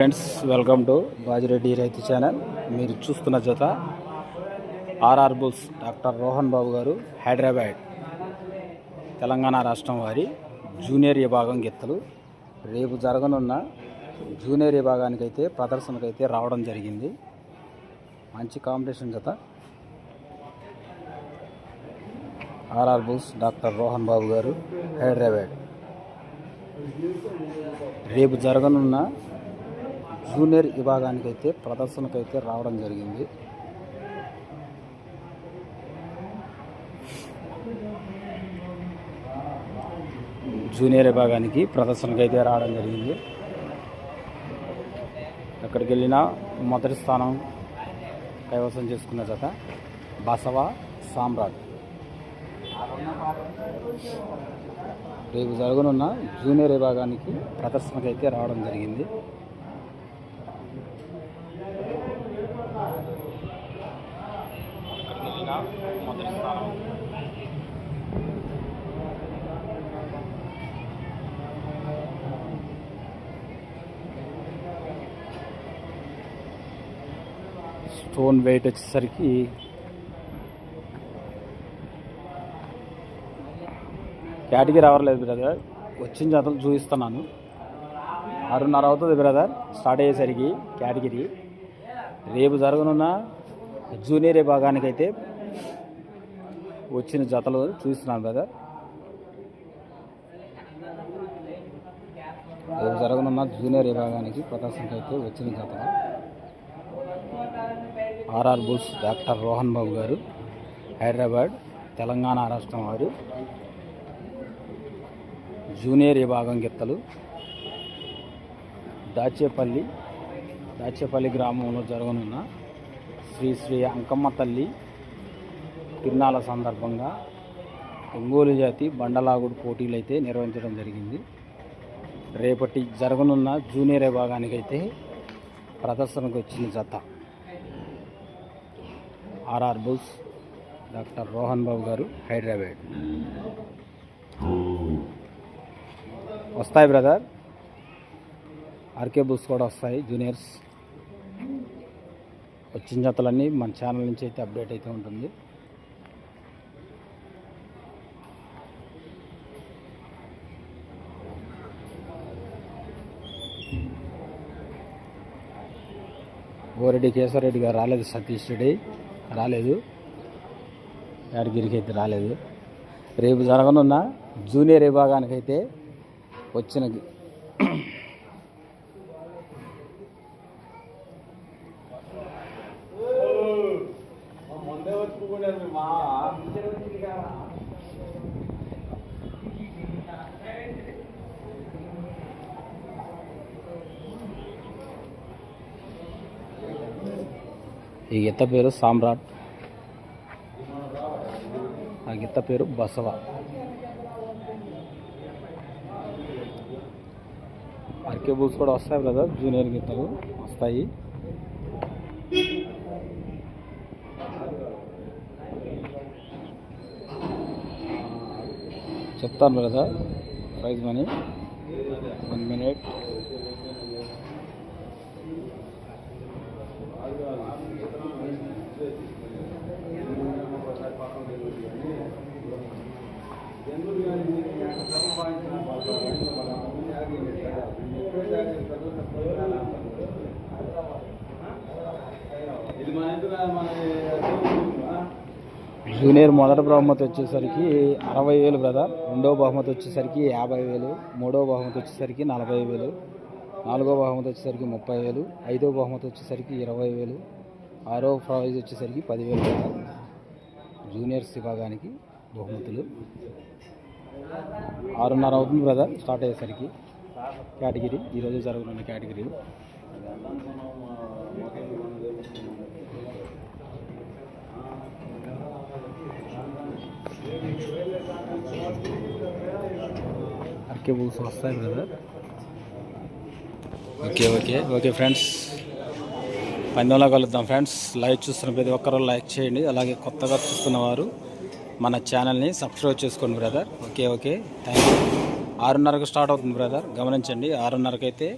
Friends welcome to Bajireddy రైతు channel. మీరు చూస్తున్న జత RR bulls doctor Rohan Babu garu Hyderabad Telangana రాష్ట్రం వారి జూనియర్ విభాగం గిత్తలు. రేపు జరగనున్న జూనియర్ విభాగానికైతే ప్రదర్శనకైతే రావడం జరిగింది. మంచి కాంపిటీషన్ జత. RR bulls doctor Rohan Babu garu Hyderabad. రేపు జరగనున్న జూనియర్ విభాగానికైతే ప్రదర్శనకైతే రావడం జరిగింది. జూనియర్ విభాగానికి ప్రదర్శనకైతే రావడం జరిగింది. ఎక్కడికి వెళ్ళినా మొదటి స్థానం కైవసం చేసుకున్న జత బసవ సామ్రాట్. రేపు జరగనున్న జూనియర్ విభాగానికి ప్రదర్శనకైతే రావడం జరిగింది. మొదటి స్థానం స్టోన్ వెయిట్ వచ్చేసరికి కేటగిరీ అవ్వలేదు బ్రదర్. వచ్చిన జాతలు చూపిస్తున్నాను. ఆరున్నర అవుతుంది బ్రదర్. స్టార్ట్ అయ్యేసరికి కేటగిరీ రేపు జరగనున్న జూనియర్ విభాగానికైతే వచ్చిన జతలు చూస్తున్నాను బ్రదర్ రేపు జరగనున్న జూనియర్ విభాగానికి ప్రదర్శనకి అయితే వచ్చిన జతలు RR bulls doctor Rohan Babu garu Hyderabad Telangana రాష్ట్రం వారు జూనియర్ విభాగం గిత్తలు దాచేపల్లి దాచేపల్లి గ్రామంలో జరగనున్న శ్రీ శ్రీ అంకమ్మ తల్లి తిరునాళ్ళ సందర్భంగా ఒంగోలు జాతి బండలాగుడు పోటీలు అయితే నిర్వహించడం జరిగింది. రేపటి జరగనున్న జూనియర్ విభాగానికైతే ప్రదర్శనకు వచ్చిన జత RR bulls doctor Rohan Babu garu Hyderabad. వస్తాయి బ్రదర్. ఆర్కే బుల్స్ కూడా వస్తాయి జూనియర్స్. వచ్చిన జతలన్నీ మన ఛానల్ నుంచి అయితే అప్డేట్ అయితే ఉంటుంది. ఓరెడ్డి కేశవరెడ్డి గారు రాలేదు సతీష్ రెడ్డి. రాలేదు. యాదగిరికి అయితే రాలేదు. రేపు జరగనున్న జూనియర్ విభాగానికైతే వచ్చిన ఈ గిత్త పేరు సామ్రాట్. ఆ గిత్త పేరు బసవ. ఆర్కే బుల్స్ కూడా వస్తాయి బ్రదర్ జూనియర్ గిత్తలు వస్తాయి. చెప్తాను brother prize money. One minute. Junior మొదటి బహుమతి వచ్చేసరికి అరవై వేలు బ్రదర్ రెండో బహుమతి వచ్చేసరికి యాభై వేలు. మూడో బహుమతి వచ్చేసరికి నలభై వేలు. నాలుగో బహుమతి వచ్చేసరికి ముప్పై వేలు. ఐదో బహుమతి వచ్చేసరికి ఇరవై వేలు. ఆరో ప్రైజ్ వచ్చేసరికి పదివేలు బ్రదర్ జూనియర్స్ విభాగానికి బహుమతులు. ఆరున్నర అవుతుంది బ్రదర్ స్టార్ట్ అయ్యేసరికి కేటగిరీ ఈరోజు జరుగుతున్న కేటగిరీ అరకే బుక్స్ వస్తాయి brother okay okay. Okay friends పందెంలో కలుద్దాం. ఫ్రెండ్స్ లైవ్ చూస్తున్న ప్రతి ఒక్కరూ లైక్ చేయండి. అలాగే కొత్తగా చూస్తున్న వారు మన ఛానల్ని సబ్స్క్రైబ్ చేసుకోండి brother okay okay thank you ఆరున్నరకు start అవుతుంది బ్రదర్ గమనించండి ఆరున్నరకైతే